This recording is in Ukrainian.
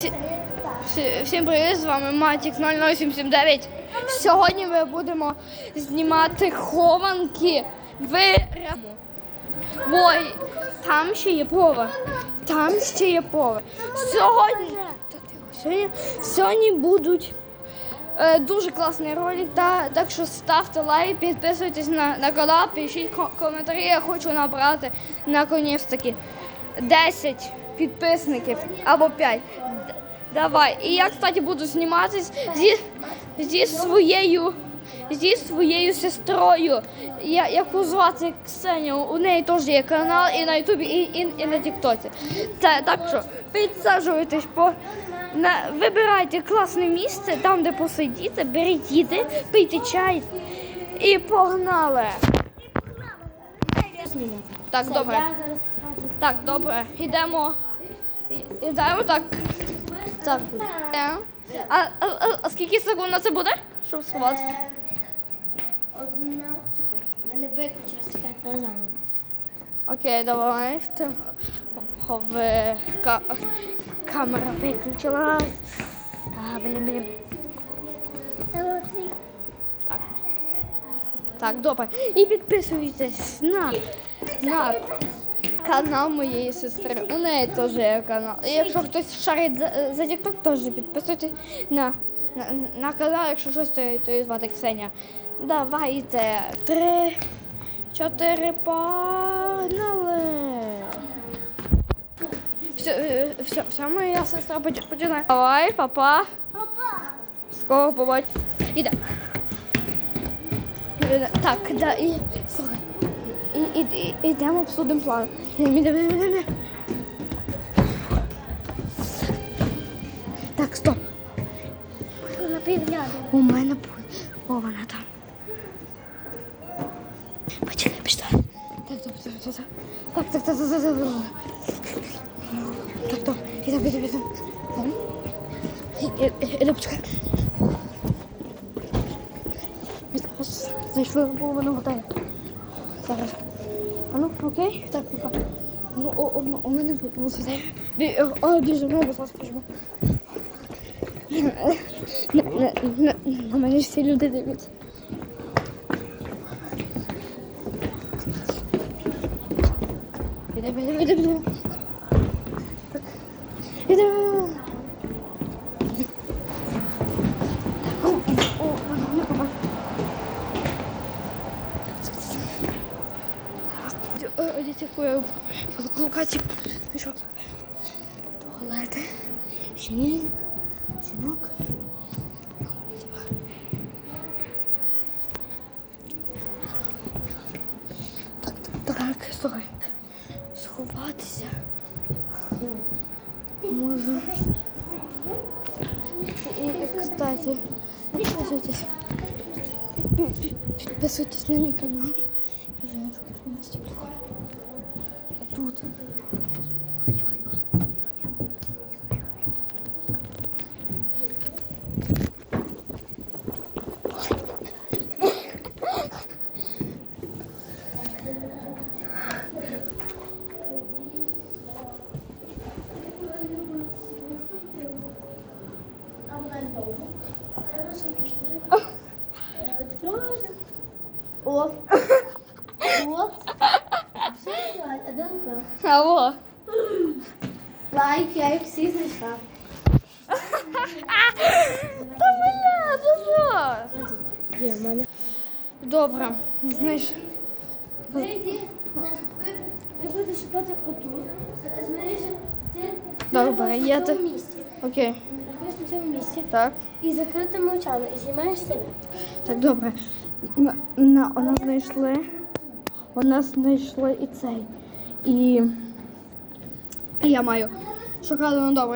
Всі- всі- Всім привіт, з вами Матік 0079. Сьогодні ми будемо знімати хованки в раму. Ой, там ще є поверх. Там ще є поверх. Сьогодні, сьогодні, будуть е, дуже класний ролик, та, так що ставте лайк, підписуйтесь на, на канал, пишіть коментарі. Я хочу набрати наконець таки 10 підписників або 5. Давай. І я, кстати, буду зніматись зі, зі своєю. Зі своєю сестрою, я, яку звати Ксеня, у неї теж є канал і на Ютубі, і, і, і на Тіктоці. Та, так що підсаджуйтесь по на, вибирайте класне місце, там, де посидіти, беріть їди, пийте чай і погнали. Так, добре. Так, добре. Йдемо. І- Йдемо так. Так. Е. А, а, а, а скільки секунд на це буде? Щоб сховати? Е, Одна. Чекай, мене виключилось, треба. Окей, давай. Камера виключилась. А, блін, блін. Так. Так, добре. І підписуйтесь на, на канал моєї сестри. У неї теж є канал. І якщо хтось шарить за, за TikTok, теж підписуйтесь на, на, на канал, якщо щось, то, то її звати Ксеня. Давайте. Три, чотири, погнали. Все, все, все, моя сестра починає. Давай, папа. Папа! Скоро побачимо. Іде. Так, да, і слухай. І, і, і, ідемо обсудимо план. Ідемо, ідемо, ідемо, ідемо. Так, стоп. Вона підгляне. У мене буде. О, вона там. Почекай, пішла. Так, так, так, так, так. Так, так, так, так, так, так. Так, так, ідемо, ідемо, ідемо. Ідемо. І- і- Іди, почекай. Ми зараз Знайшли половину готелю. Зараз. А ну, окей? Так, пока. Ну, о, о, у мене було Бі, о, біжимо, будь ласка, біжимо. На, на, на, на мене всі люди дивляться. Ідемо, ідемо, ідемо, ідемо. Так. Ідемо. О, о, вона не побачила. Так, Дітякую локацію. Що? Туалети. Жінок. Жінок. Так, так, так, слухай. Сховатися. Можу. І, кстати, підписуйтесь. Пі- пі- Підписуйтесь на мій канал. Я знаю, що тут у нас. Тут. О! О! Все, а де рука? Алло. Лайк, я їх всі знайшла. Та бля, ти що? Є, в мене. Добре, знаєш. Ви йди, ви, ви будете шукати отут. Змирися, ти Добре, я те- місці. Окей. Знаходиш на цьому місці. Так. І закритими очами, і знімаєш себе. Так, добре. На, на, вона знайшли. Вона знайшли і цей. І. я маю. шоколадну добре.